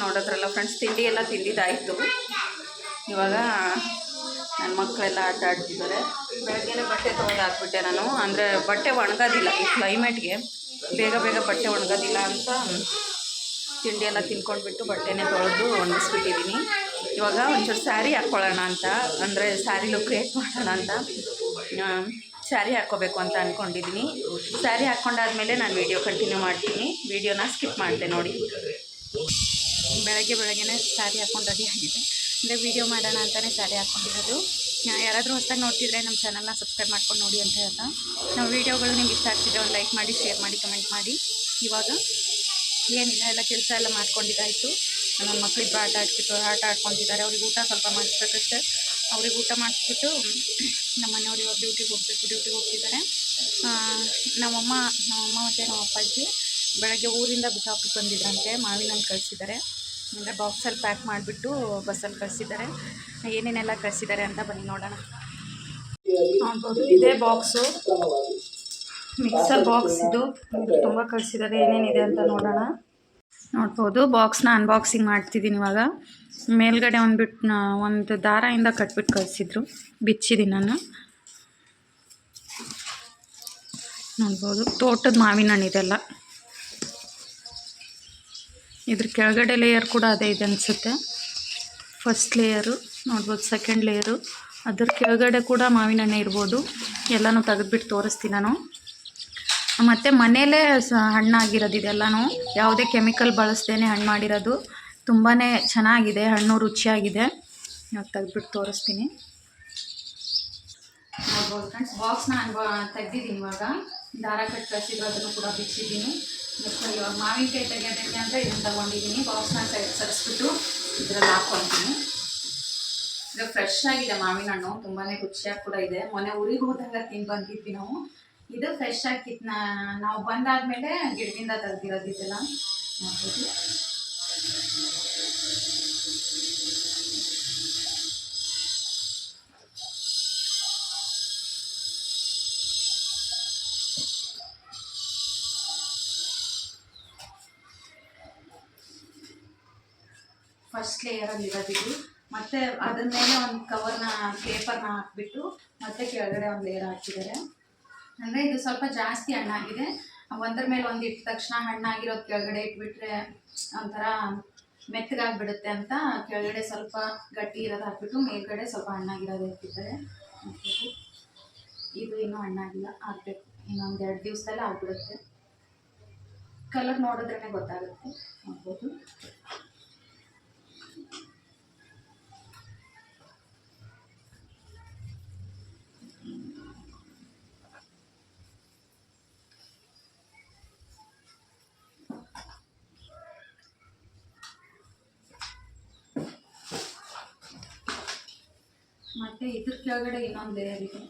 ನೋಡಿದ್ರಲ್ಲ ಫ್ರೆಂಡ್ಸ್ ತಿಂಡಿ ಎಲ್ಲ ತಿಂದಿದ್ದಾಯಿತು. ಇವಾಗ ನನ್ನ ಮಕ್ಕಳೆಲ್ಲ ಆಟ ಆಡ್ತಿದ್ದಾರೆ. ಬೆಳಗ್ಗೆನೇ ಬಟ್ಟೆ ತೊಗೊಂಡು ಹಾಕ್ಬಿಟ್ಟೆ ನಾನು. ಅಂದರೆ ಬಟ್ಟೆ ಒಣಗೋದಿಲ್ಲ ಈ ಕ್ಲೈಮೇಟ್ಗೆ ಬೇಗ ಬೇಗ ಬಟ್ಟೆ ಒಣಗೋದಿಲ್ಲ ಅಂತ ತಿಂಡಿ ಎಲ್ಲ ತಿನ್ಕೊಂಡ್ಬಿಟ್ಟು ಬಟ್ಟೆನೇ ತೊಳೆದು ಒಣಗಿಸ್ಬಿಟ್ಟಿದ್ದೀನಿ. ಇವಾಗ ಒಂಚೂರು ಸ್ಯಾರಿ ಹಾಕ್ಕೊಳ್ಳೋಣ ಅಂತ. ಅಂದರೆ ಸ್ಯಾರಿ ಕ್ರಿಯೇಟ್ ಮಾಡೋಣ ಅಂತ. ಸ್ಯಾರಿ ಹಾಕ್ಕೋಬೇಕು ಅಂತ ಅಂದ್ಕೊಂಡಿದ್ದೀನಿ ಸ್ಯಾರಿ ಹಾಕ್ಕೊಂಡಾದ್ಮೇಲೆ ನಾನು ವೀಡಿಯೋ ಕಂಟಿನ್ಯೂ ಮಾಡ್ತೀನಿ. ವೀಡಿಯೋನ ಸ್ಕಿಪ್ ಮಾಡಿದೆ ನೋಡಿ. ಬೆಳಗ್ಗೆ ಬೆಳಗ್ಗೆನೇ ಸ್ಯಾರಿ ಹಾಕ್ಕೊಂಡು ರೆಡಿ ಆಗಿದೆ ಅಂದರೆ ವೀಡಿಯೋ ಮಾಡೋಣ ಅಂತಲೇ ಸ್ಯಾರಿ ಹಾಕ್ಕೊಂಡಿರೋದು. ಯಾರಾದರೂ ಹೊಸ್ದಾಗಿ ನೋಡ್ತಿದ್ರೆ ನಮ್ಮ ಚಾನಲ್ನ ಸಬ್ಸ್ಕ್ರೈಬ್ ಮಾಡ್ಕೊಂಡು ನೋಡಿ ಅಂತ ಹೇಳ್ತಾ. ನಾವು ವೀಡಿಯೋಗಳು ನಿಮ್ಗೆ ಇಷ್ಟ ಆಗ್ತಿದ್ರೆ ಒಂದು ಲೈಕ್ ಮಾಡಿ ಶೇರ್ ಮಾಡಿ ಕಮೆಂಟ್ ಮಾಡಿ. ಇವಾಗ ಏನಿಲ್ಲ, ಎಲ್ಲ ಕೆಲಸ ಎಲ್ಲ ಮಾಡ್ಕೊಂಡಿದ್ದಾಯಿತು. ನಮ್ಮ ಮಕ್ಕಳಿಬ್ಬರು ಆಟ ಆಡ್ತಿತ್ತು ಆಟ ಆಡ್ಕೊತಿದ್ದಾರೆ. ಅವ್ರಿಗೆ ಊಟ ಸ್ವಲ್ಪ ಮಾಡಿಸ್ಬೇಕಷ್ಟೆ. ಅವ್ರಿಗೆ ಊಟ ಮಾಡಿಸ್ಬಿಟ್ಟು ನಮ್ಮ ಮನೆಯವ್ರು ಇವಾಗ ಡ್ಯೂಟಿಗೆ ಹೋಗಬೇಕು ಡ್ಯೂಟಿಗೆ ಹೋಗ್ತಿದ್ದಾರೆ. ನಮ್ಮಮ್ಮ ನಮ್ಮಮ್ಮ ಮತ್ತು ನಮ್ಮ ಅಪ್ಪಾಜಿ ಬೆಳಗ್ಗೆ ಊರಿಂದ ಬಿಜಾಪುರಕ್ಕೆ ಬಂದಿದ್ರಂತೆ ಮಾವಿನಲ್ಲಿ ಕಳಿಸಿದ್ದಾರೆ. ಅಂದರೆ ಬಾಕ್ಸಲ್ಲಿ ಪ್ಯಾಕ್ ಮಾಡಿಬಿಟ್ಟು ಬಸ್ಸಲ್ಲಿ ಕಳಿಸಿದ್ದಾರೆ. ಏನೇನೆಲ್ಲ ಕಳಿಸಿದ್ದಾರೆ ಅಂತ ಬನ್ನಿ ನೋಡೋಣ. ನೋಡ್ಬೋದು ಇದೇ ಬಾಕ್ಸು ಮಿಕ್ಸರ್ ಬಾಕ್ಸ್ ಇದು. ತುಂಬ ಕಳಿಸಿದ್ದಾರೆ, ಏನೇನಿದೆ ಅಂತ ನೋಡೋಣ. ನೋಡ್ಬೋದು ಬಾಕ್ಸ್ನ ಅನ್ಬಾಕ್ಸಿಂಗ್ ಮಾಡ್ತಿದ್ದೀನಿ ಇವಾಗ. ಮೇಲ್ಗಡೆ ಒಂದು ಬಿಟ್ಟು ಒಂದು ದಾರದಿಂದ ಕಟ್ಬಿಟ್ಟು ಕಳಿಸಿದ್ರು ಬಿಚ್ಚಿದ್ದೀನಿ ನಾನು ನೋಡ್ಬೋದು, ತೋಟದ ಮಾವಿನ ಹಣ್ಣು ಇದೆಲ್ಲ. ಇದ್ರ ಕೆಳಗಡೆ ಲೇಯರ್ ಕೂಡ ಅದೇ ಇದೆ ಅನಿಸುತ್ತೆ. ಫಸ್ಟ್ ಲೇಯರು ನೋಡ್ಬೋದು ಸೆಕೆಂಡ್ ಲೇಯರು ಅದ್ರ ಕೆಳಗಡೆ ಕೂಡ ಮಾವಿನ ಹಣ್ಣೆ ಇರ್ಬೋದು. ಎಲ್ಲನೂ ತೆಗೆದ್ಬಿಟ್ಟು ತೋರಿಸ್ತೀನಿ ನಾನು. ಮತ್ತು ಮನೆಯಲ್ಲೇ ಸ, ಹಣ್ಣಾಗಿರೋದು ಇದೆಲ್ಲನೂ. ಯಾವುದೇ ಕೆಮಿಕಲ್ ಬಳಸ್ದೇ ಹಣ್ಣು ಮಾಡಿರೋದು. ತುಂಬಾ ಚೆನ್ನಾಗಿದೆ, ಹಣ್ಣು ರುಚಿಯಾಗಿದೆ. ನಾವು ತೆಗೆದ್ಬಿಟ್ಟು ತೋರಿಸ್ತೀನಿ. ನೋಡ್ಬೋದು ಫ್ರೆಂಡ್ಸ್ ಬಾಕ್ಸ್ನ ನಾನು ತೆಗ್ದಿದ್ದೀನಿ ಇವಾಗ. ದಾರ ಕಟ್ ಕಳಿಸಿದ್ರು ಅದನ್ನು ಕೂಡ ಬಿಚ್ಚಿದ್ದೀನಿ. ಮತ್ತು ಇವಾಗ ಮಾವಿನಕಾಯಿ ತೆಗೆಯೋದಕ್ಕೆ ಅಂತ ಇದನ್ನು ತಗೊಂಡಿದ್ದೀನಿ. ಬಾಕ್ಸ್ನ ಸರಿಸ್ಬಿಟ್ಟು ಇದರಲ್ಲಿ ಹಾಕ್ಕೊಳ್ತೀನಿ ಇದು ಫ್ರೆಶ್ ಆಗಿದೆ ಮಾವಿನ ಹಣ್ಣು. ತುಂಬಾ ರುಚಿಯಾಗಿ ಕೂಡ ಇದೆ. ಮೊನ್ನೆ ಊರಿಗೆ ಹೋದಾಗ ತಿಂದು ಬಂದಿದ್ವಿ ನಾವು. ಇದು ಫ್ರೆಶ್ ಆಗಿ ನಾವು ಬಂದಾದ್ಮೇಲೆ ಗಿಡದಿಂದ ತೆಗ್ದಿರೋದಿದ್ದೆಲ್ಲ ನೋಡ್ಬೋದು. ಲೇಯರಲ್ಲಿ ಇರೋದಿದ್ರು ಮತ್ತೆ ಅದ್ರ ಮೇಲೆ ಒಂದು ಕವರ್ನ ಪೇಪರ್ನ ಹಾಕ್ಬಿಟ್ಟು ಮತ್ತೆ ಕೆಳಗಡೆ ಒಂದು ಲೇಯರ್ ಹಾಕಿದ್ದಾರೆ. ಅಂದರೆ ಇದು ಸ್ವಲ್ಪ ಜಾಸ್ತಿ ಹಣ್ಣಾಗಿದೆ. ಒಂದ್ರ ಮೇಲೆ ಒಂದು ಇಟ್ಟ ತಕ್ಷಣ ಹಣ್ಣಾಗಿರೋದು ಕೆಳಗಡೆ ಇಟ್ಬಿಟ್ರೆ ಒಂಥರ ಮೆತ್ತಗಾಗ್ಬಿಡುತ್ತೆ ಅಂತ ಕೆಳಗಡೆ ಸ್ವಲ್ಪ ಗಟ್ಟಿ ಇರೋದು ಹಾಕ್ಬಿಟ್ಟು ಮೇಲ್ಗಡೆ ಸ್ವಲ್ಪ ಹಣ್ಣಾಗಿರೋದು ಇಟ್ಟಿದ್ದಾರೆ. ಇದು ಇನ್ನೂ ಹಣ್ಣಾಗಿಲ್ಲ. ಹಾಕ್ಬೇಕು ಇನ್ನೊಂದು ಎರಡು ದಿವಸದಲ್ಲಿ ಆಗ್ಬಿಡುತ್ತೆ. ಕಲರ್ ನೋಡಿದ್ರೇ ಗೊತ್ತಾಗುತ್ತೆ. ನೋಡ್ಬೋದು. ಮತ್ತೆ ಇದ್ರ ಕೆಳಗಡೆ ಇನ್ನೊಂದು ಲೇಯರ್ ಇದೆ.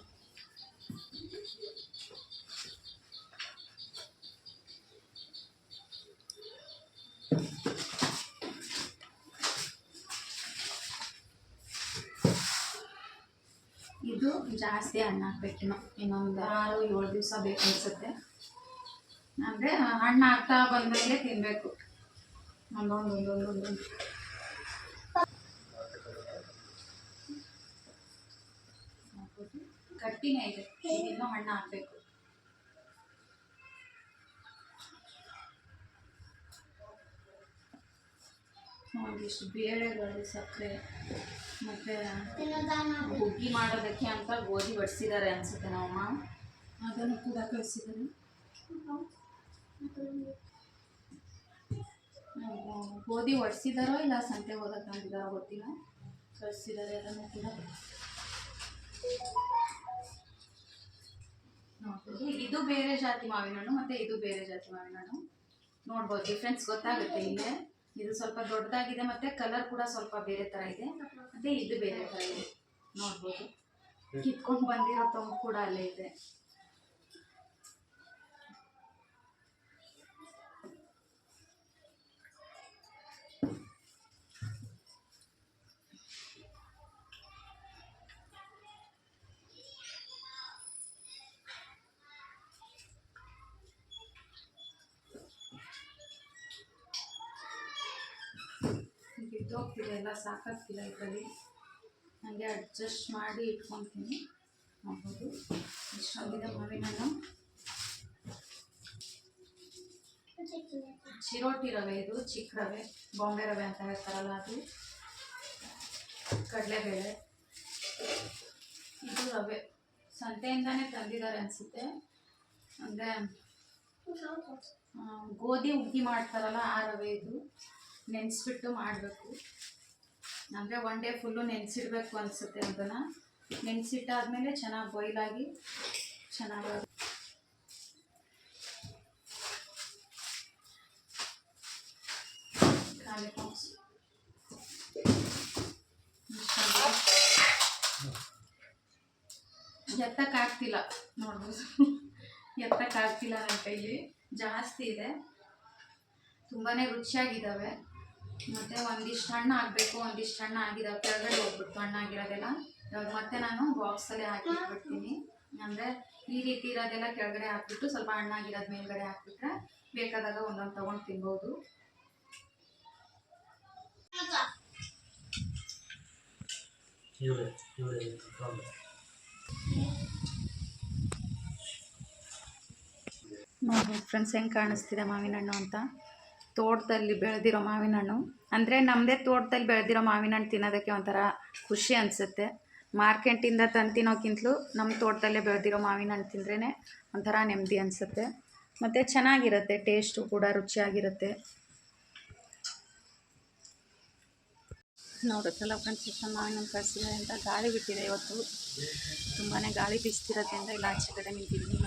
ಇದು ಜಾಸ್ತಿ ಹಣ್ಣು ಹಾಕ್ಬೇಕಿನ್ನು ಇನ್ನೊಂದು ಆರು, ಏಳು ದಿವಸ ಬೇಕು ಅನಿಸುತ್ತೆ. ಅಂದರೆ ಹಣ್ಣು ಹಾಕ್ತಾ ಬಂದಮೇಲೆ ತಿನ್ನಬೇಕು ಒಂದೊಂದು ಒಂದೊಂದು ಒಂದೊಂದು ನೋಡ್ಬೋದು. ಗಟ್ಟಿನೇ ಇದೆ. ಹಣ್ಣ ಹಣ್ಣು ಹಾಕಬೇಕು ಒಂದಿಷ್ಟು ಬೇಳೆಗಳು ಸಕ್ಕರೆ ಮತ್ತು ಹುಗ್ಗಿ ಮಾಡೋದಕ್ಕೆ ಅಂತ ಗೋಧಿ ಬಡಿಸಿದ್ದಾರೆ ಅನ್ಸುತ್ತೆ ನಮ್ಮಮ್ಮ ಅದನ್ನು ಕೂಡ ಕಳಿಸಿದ್ದಾರೆ ಗೋಧಿ ಒಡಿಸಿದಾರೋ ಇಲ್ಲ ಸಂತೆ ಹೋದಾಗ ತಂದಿದ್ದಾರೋ ಗೊತ್ತಿಲ್ಲ. ಕಳಿಸಿದ್ದಾರೆ ಅದನ್ನು ಕೂಡ. ನೋಡ್ಬೋದು. ಇದು ಬೇರೆ ಜಾತಿ ಮಾವಿನ ಹಣ್ಣು ಮತ್ತು ಇದು ಬೇರೆ ಜಾತಿ ಮಾವಿನ ಹಣ್ಣು ನೋಡ್ಬೋದು ಡಿಫ್ರೆನ್ಸ್ ಗೊತ್ತಾಗುತ್ತೆ ಇಲ್ಲೇ ಇದು ಸ್ವಲ್ಪ ದೊಡ್ಡದಾಗಿದೆ ಮತ್ತು ಕಲರ್ ಕೂಡ ಸ್ವಲ್ಪ ಬೇರೆ ಥರ ಇದೆ. ಮತ್ತು ಇದು ಬೇರೆ ಥರ ಇದೆ. ನೋಡ್ಬೋದು. ಕಿತ್ಕೊಂಡು ಬಂದಿರೋ ತಂಪು ಕೂಡ ಅಲ್ಲೇ ಇದೆ. ಸಾಕಾಗ್ತಿಲ್ಲ ಇದರಲ್ಲಿ ಹಾಗೆ ಅಡ್ಜಸ್ಟ್ ಮಾಡಿ ಇಟ್ಕೊತೀನಿ. ನೋಡ್ಬೋದು ಇಷ್ಟೊಂದಿದೆ ಮಾವಿನ ಹಣ್ಣು ಚಿರೋಟಿ ರವೆ ಇದು, ಚಿಕ್ಕ ರವೆ, ಬಾಂಬೆ ರವೆ ಅಂತ ಹೇಳ್ತಾರಲ್ಲ ಅದು. ಕಡಲೆಬೇಳೆ. ಇದು ರವೆ. ಸಂತೆಯಿಂದಾನೇ ತಂದಿದ್ದಾರೆ ಅನಿಸುತ್ತೆ. ಅಂದರೆ ಗೋಧಿ ಹುಗ್ಗಿ ಮಾಡ್ತಾರಲ್ಲ ಆ ರವೆ ಇದು. ನೆನೆಸ್ಬಿಟ್ಟು ಮಾಡಬೇಕು. ಅಂದರೆ ಒನ್ ಡೇ ಫುಲ್ಲು ನೆನೆಸಿಡ್ಬೇಕು ಅನಿಸುತ್ತೆ ಅದನ್ನು ನೆನೆಸಿಟ್ಟಾದ್ಮೇಲೆ ಚೆನ್ನಾಗಿ ಬಾಯ್ಲಾಗಿ ಚೆನ್ನಾಗಿ ಎತ್ತಕ್ಕಾಗ್ತಿಲ್ಲ ನೋಡ್ಬೋದು. ಎತ್ತಕ್ಕಾಗ್ತಿಲ್ಲ ನನ್ನ ಕೈಲಿ. ಜಾಸ್ತಿ ಇದೆ. ತುಂಬಾ ರುಚಿಯಾಗಿದ್ದಾವೆ ಮತ್ತು ಒಂದಿಷ್ಟು ಹಣ್ಣು ಹಾಕಬೇಕು ಒಂದಿಷ್ಟು ಹಣ್ಣು ಆಗಿದಾವೆ ಕೆಳಗಡೆ ಹೋಗ್ಬಿಟ್ಟು ಹಣ್ಣಾಗಿರೋದೆಲ್ಲ ಮತ್ತೆ ನಾನು ಬಾಕ್ಸಲ್ಲೇ ಹಾಕಿಟ್ಬಿಡ್ತೀನಿ. ಅಂದರೆ ಈ ರೀತಿ ಇರೋದೆಲ್ಲ ಕೆಳಗಡೆ ಹಾಕ್ಬಿಟ್ಟು ಸ್ವಲ್ಪ ಹಣ್ಣಾಗಿರೋದು ಮೇಲ್ಗಡೆ ಹಾಕ್ಬಿಟ್ರೆ ಬೇಕಾದಾಗ ಒಂದೊಂದು ತೊಗೊಂಡು ತಿನ್ಬೋದು. ನೋಡಿ ಫ್ರೆಂಡ್ಸ್ ಹೆಂಗೆ ಕಾಣಿಸ್ತಿದೆ ಮಾವಿನ ಹಣ್ಣು ಅಂತ? ತೋಟದಲ್ಲಿ ಬೆಳೆದಿರೋ ಮಾವಿನ ಹಣ್ಣು ಅಂದರೆ ನಮ್ಮದೇ ತೋಟದಲ್ಲಿ ಬೆಳೆದಿರೋ ಮಾವಿನ ಹಣ್ಣು ತಿನ್ನೋದಕ್ಕೆ ಒಂಥರ ಖುಷಿ ಅನಿಸುತ್ತೆ. ಮಾರ್ಕೆಟಿಂದ ತಂದು ತಿನ್ನೋಕ್ಕಿಂತಲೂ ನಮ್ಮ ತೋಟದಲ್ಲೇ ಬೆಳೆದಿರೋ ಮಾವಿನ ಹಣ್ಣು ತಿಂದ್ರೇ ಒಂಥರ ನೆಮ್ಮದಿ ಅನಿಸುತ್ತೆ. ಮತ್ತು ಚೆನ್ನಾಗಿರುತ್ತೆ ಟೇಸ್ಟು ಕೂಡ ರುಚಿಯಾಗಿರುತ್ತೆ. ನೋಡುತ್ತಲ್ಲ ಫ್ರೆಂಡ್ಸ್ ಎಷ್ಟು ಮಾವಿನ ಹಣ್ಣು ಅಂತ ಗಾಳಿ ಬಿಟ್ಟಿದೆ ಇವತ್ತು. ತುಂಬಾ ಗಾಳಿ ಬೀಸ್ತಿರೋದ್ರಿಂದ ಇಲ್ಲ, ಆಚೆ ಕಡೆ ನಿಂತಿದ್ದೀನಿ.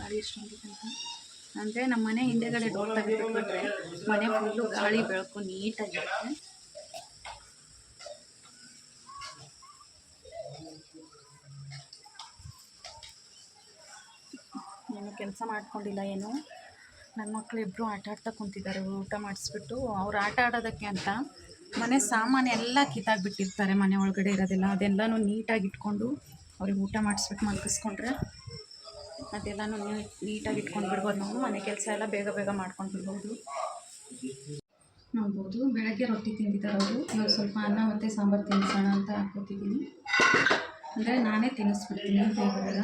ಗಾಳಿ ಎಷ್ಟೊಂದಿದೆ ಅಂತ. ಅಂದರೆ ನಮ್ಮ ಮನೆ ಹಿಂದೆಗಡೆ ಡೋರ್ ತೆಗೆದುಬಿಟ್ರೆ ಮನೆ ಫುಲ್ಲು ಗಾಳಿ ಬೆಳಕು ನೀಟಾಗಿರುತ್ತೆ ಏನು ಕೆಲಸ ಮಾಡ್ಕೊಂಡಿಲ್ಲ ಏನು? ನನ್ನ ಮಕ್ಕಳು ಇಬ್ಬರು ಆಟ ಆಡ್ತಾ ಕುಂತಿದ್ದಾರೆ, ಊಟ ಮಾಡಿಸ್ಬಿಟ್ಟು. ಅವ್ರು ಆಟ ಆಡೋದಕ್ಕೆ ಅಂತ ಮನೆ ಸಾಮಾನು ಎಲ್ಲ ಕಿತ್ತಾಕ್ಬಿಟ್ಟಿರ್ತಾರೆ ಮನೆ ಒಳಗಡೆ ಇರೋದೆಲ್ಲ. ಅದೆಲ್ಲನೂ ನೀಟಾಗಿ ಇಟ್ಕೊಂಡು ಅವ್ರಿಗೆ ಊಟ ಮಾಡಿಸ್ಬಿಟ್ಟು ಮಲಗಿಸ್ಕೊಂಡ್ರೆ ಅದೆಲ್ಲನೂ ನೀಟಾಗಿ ಇಟ್ಕೊಂಡು ಬಿಡ್ಬೋದು ನಾವು. ಮನೆ ಕೆಲಸ ಎಲ್ಲ ಬೇಗ ಬೇಗ ಮಾಡ್ಕೊಂಡು ಬಿಡ್ಬೋದು. ನೋಡ್ಬೋದು. ಬೆಳಗ್ಗೆ ರೊಟ್ಟಿ ತಿಂದಿದ್ದಾರೆ ಅವರು. ಇವಾಗ ಸ್ವಲ್ಪ ಅನ್ನ ಮತ್ತು ಸಾಂಬಾರು ತಿನ್ನಿಸೋಣ ಅಂತ ಹಾಕ್ಕೊತಿದ್ದೀನಿ ಅಂದರೆ ನಾನೇ ತಿನ್ನಿಸ್ಬಿಡ್ತೀನಿ ಬೇಗ ಬೇಗ.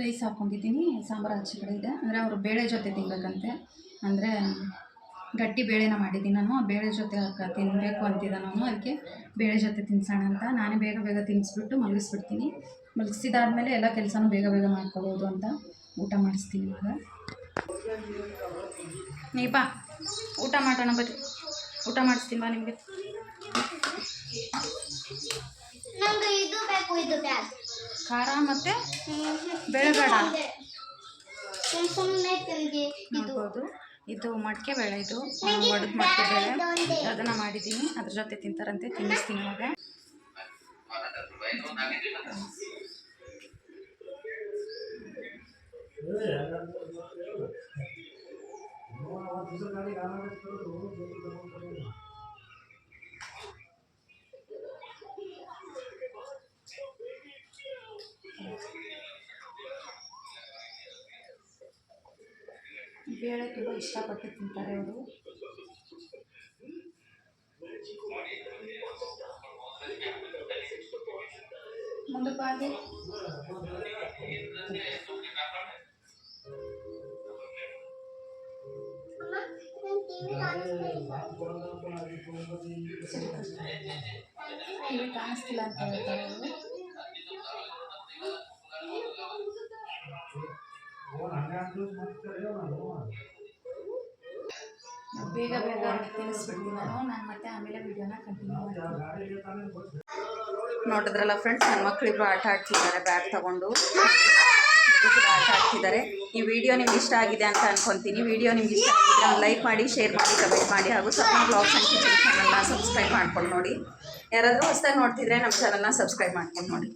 ರೈಸ್ ಹಾಕ್ಕೊಂಡಿದ್ದೀನಿ ಸಾಂಬಾರು ಆಚೆ ಕಡೆ ಇದೆ. ಅಂದರೆ ಅವರು ಬೇಳೆ ಜೊತೆ ತಿನ್ಬೇಕಂತೆ. ಅಂದರೆ ಗಟ್ಟಿ ಬೇಳೆನ ಮಾಡಿದ್ದೀನಿ ನಾನು. ಆ ಬೇಳೆ ಜೊತೆ ಹಾಕ ತಿನ್ನಬೇಕು ಅಂತಿದ್ದ ನಾನು. ಅದಕ್ಕೆ ಬೇಳೆ ಜೊತೆ ತಿನ್ಸೋಣ ಅಂತ. ನಾನೇ ಬೇಗ ಬೇಗ ತಿನ್ನಿಸ್ಬಿಟ್ಟು ಮಲಗಿಸ್ಬಿಡ್ತೀನಿ. ಮಲಗಿಸಿದಾದ್ಮೇಲೆ ಎಲ್ಲ ಕೆಲಸನೂ ಬೇಗ ಬೇಗ ಮಾಡ್ಕೋಬೋದು ಅಂತ ಊಟ ಮಾಡಿಸ್ತೀನಿ ಇವಾಗ. ನೀ ಬಾ ಊಟ ಮಾಡೋಣ ಬರ್ರಿ ಊಟ ಮಾಡಿಸ್ತೀನಿ ಬಾ ನಿಮಗೆ ಇದು ಖಾರ ಮತ್ತು? ಬೇಳೆ ಬೇಡ. ಸುಮ್ ಸುಮ್ಮನೆ ತಿಂದಿ ಇದು ಮಡಕೆ ಬೇಳೆ ಇದು. ಒಡೆದ ಮಡಿಕೆ ಬೇಳೆ ಅದನ್ನು ಮಾಡಿದ್ದೀನಿ. ಅದ್ರ ಜೊತೆ ತಿಂತಾರಂತೆ. ತಿನ್ನಿಸ್ತೀನಿ ಇವಾಗ ಬೇಳೆ ತುಂಬ ಇಷ್ಟಪಟ್ಟು ತಿಂತಾರೆ ಅವರು ಮುಂದೆ ಬಾಗಿ ಅಮ್ಮ ನಂಗೆ ಟಿವಿ ಕಾಣಿಸ್ತಾ ಟಿವಿ ಕಾಣಿಸ್ತಿಲ್ಲ ಅಂತ ಹೇಳ್ತಾರೆ ಅವರು ಬೇಗ ಬೇಗ ತಿನ್ನಿಸ್ಬಿಡ್ತೀನಿ ನಾನು. ಮತ್ತೆ ಆಮೇಲೆ ವಿಡಿಯೋನ ಕಂಟಿನ್ಯೂ ಮಾಡ್ತೀನಿ. ನೋಡಿದ್ರಲ್ಲ ಫ್ರೆಂಡ್ಸ್ ನನ್ನ ಮಕ್ಕಳಿಬ್ರು ಆಟ ಆಡ್ತಿದ್ದಾರೆ ಬ್ಯಾಗ್ ತಗೊಂಡು. ಆಟ ಆಡ್ತಿದ್ದಾರೆ. ಈ ವಿಡಿಯೋ ನಿಮ್ಗೆ ಇಷ್ಟ ಆಗಿದೆ ಅಂತ ಅನ್ಕೊಂತೀನಿ. ವಿಡಿಯೋ ನಿಮ್ಗೆ ಇಷ್ಟ ಆಗಿದ್ರೆ ಲೈಕ್ ಮಾಡಿ ಶೇರ್ ಮಾಡಿ ಕಮೆಂಟ್ ಮಾಡಿ, ಹಾಗೂ ಸಪ್ನ ಬ್ಲಾಗ್ಸ್ ಆ್ಯಂಡ್ ಕಿಚನ್ ಚಾನಲ್ನ ಸಬ್ಸ್ಕ್ರೈಬ್ ಮಾಡ್ಕೊಂಡು ನೋಡಿ. ಯಾರಾದರೂ ಹೊಸದಾಗಿ ನೋಡ್ತಿದ್ರೆ ನಮ್ಮ ಚಾನಲ್ನ ಸಬ್ಸ್ಕ್ರೈಬ್ ಮಾಡ್ಕೊಂಡು ನೋಡಿ.